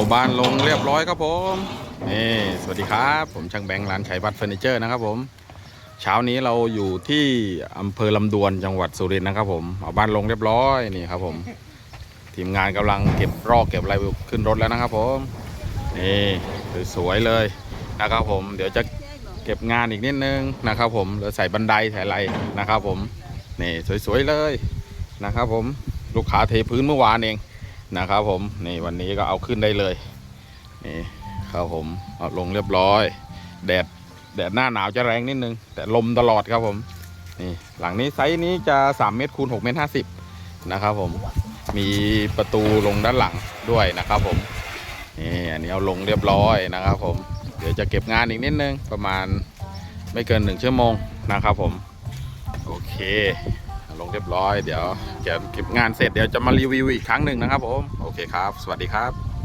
อาบ้านลงเรียบร้อยครับผมนี่สวัสดีครับ ผมช่างแบงค์ร้านชัยวัฒน์เฟอร์นิเจอร์นะครับผมเช้านี้เราอยู่ที่อำเภอลำดวนจังหวัดสุรินทร์นะครับผมเอาบ้านลงเรียบร้อยนี่ครับผม ทีมงานกำลังเก็บรอกเก็บอะไรขึ้นรถแล้วนะครับผมนี่สวยๆเลยนะครับผม เดี๋ยวจะเก็บงานอีกนิดนึงนะครับผมแล้วใส่บันไดใส่อะไรนะครับผมนี่สวยๆเลยนะครับผมลูกค้าเทพื้นเมื่อวานเอง นะครับผมนี่วันนี้ก็เอาขึ้นได้เลยนี่ครับผมเอาลงเรียบร้อย แดดแดดหน้าหนาวจะแรงนิดนึง แต่ลมตลอดครับผมนี่หลังนี้ไซส์นี้จะ 3 เมตรคูณ6เมตร50นะครับผมมีประตูลงด้านหลังด้วยนะครับผมนี่อันนี้เอาลงเรียบร้อยนะครับผมเดี๋ยวจะเก็บงานอีกนิดนึงประมาณไม่เกินหนึ่งชั่วโมงนะครับผมโอเค ลงเรียบร้อยเดี๋ยวเก็บงานเสร็จเดี๋ยวจะมารีวิวอีกครั้งหนึ่งนะครับผม โอเคครับ สวัสดีครับ